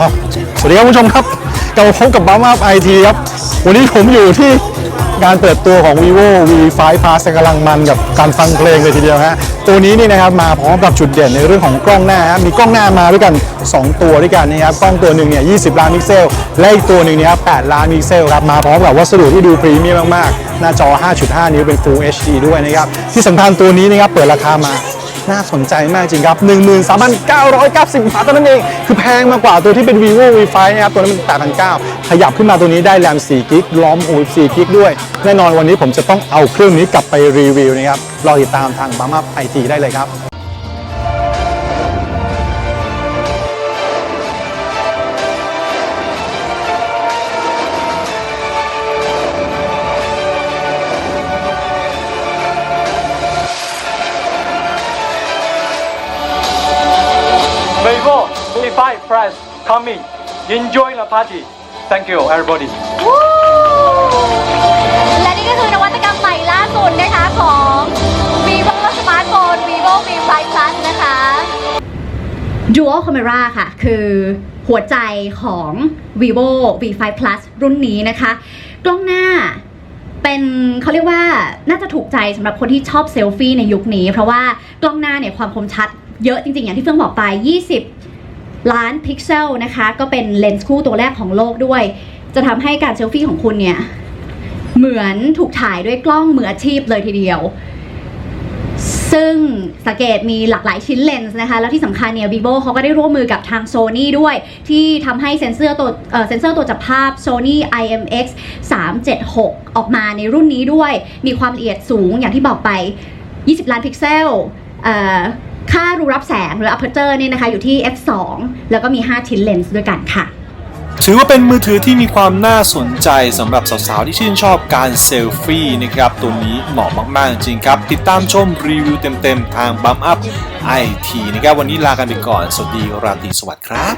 อ๋อสวัสดีครับผู้ชมครับกลับมาพบกับบ้ามาไอทีครับ วันนี้ผมอยู่ที่งานเปิดตัวของ vivo v5 plus กำลังมันกับการฟังเพลงเลยทีเดียวฮะ ตัวนี้นี่นะครับมาพร้อมกับจุดเด่นในเรื่องของกล้องหน้าฮะมีกล้องหน้ามาด้วยกัน 2 ตัวด้วยกันนะครับ กล้องตัวหนึ่งเนี่ย 20 ล้านพิกเซล และอีกตัวหนึ่งเนี่ย8ล้านพิกเซลครับ มาพร้อมกับวัสดุที่ดูพรีเมียมมากๆ หน้าจอ 5.5 นิ้วเป็น Full HD ด้วยนะครับ ที่สำคัญตัวนี้นะครับเปิดราคามา น่าสนใจมากจริงครับ 13,990 บาทเท่านั้นเอง คือแพงมากกว่าตัวที่เป็น vivo v5 นะครับ ตัวนั้นมัน8,900 ขยับขึ้นมาตัวนี้ได้แรม4กิกล้อม64กิกด้วย แน่นอนวันนี้ผมจะต้องเอาเครื่องนี้กลับไปรีวิวนะครับ รอติดตามทางบัมอัพไอทีได้เลยครับ Vivo V5 Plus coming. Enjoy the party. Thank you, everybody. และนี่ก็คือนวัตกรรมใหม่ล่าสุดนะคะของ vivo smartphone vivo v5 plus นะคะ dual camera ค่ะ คือหัวใจของ vivo v5 plus รุ่นนี้นะคะ กล้องหน้าเป็นเขาเรียกว่าน่าจะถูกใจสำหรับคนที่ชอบเซลฟี่ในยุคนี้ เพราะว่ากล้องหน้าเนี่ยความคมชัด เยอะจริงๆ อย่างที่เฟื่องบอกไป 20 ล้านพิกเซลนะคะ ก็เป็นเลนส์คู่ตัวแรกของโลกด้วย จะทำให้การเซลฟี่ของคุณเนี่ย เหมือนถูกถ่ายด้วยกล้องมืออาชีพเลยทีเดียว ซึ่งสังเกตมีหลากหลายชิ้นเลนส์นะคะ แล้วที่สำคัญเนี่ย vivo เขาก็ได้ร่วมมือกับทาง Sony ด้วย ที่ทำให้เซนเซอร์ตัวเซนเซอร์ตัวจับภาพ Sony IMX 376 ออกมาในรุ่นนี้ด้วย มีความละเอียดสูงอย่างที่บอกไป 20 ล้านพิกเซล ค่ารูรับแสงหรือ aperture เนี่ยนะคะอยู่ที่ f2 แล้วก็มี 5 ชิ้นเลนส์ด้วยกันค่ะ ถือว่าเป็นมือถือที่มีความน่าสนใจสำหรับสาวๆ ที่ชื่นชอบการเซลฟี่นะครับ ตัวนี้เหมาะมาก ๆ จริงครับ ติดตามชมรีวิวเต็ม ๆ ทางบัมอัพไอทีนะครับ วันนี้ลากันไปก่อน สวัสดีราตรีสวัสดิ์ครับ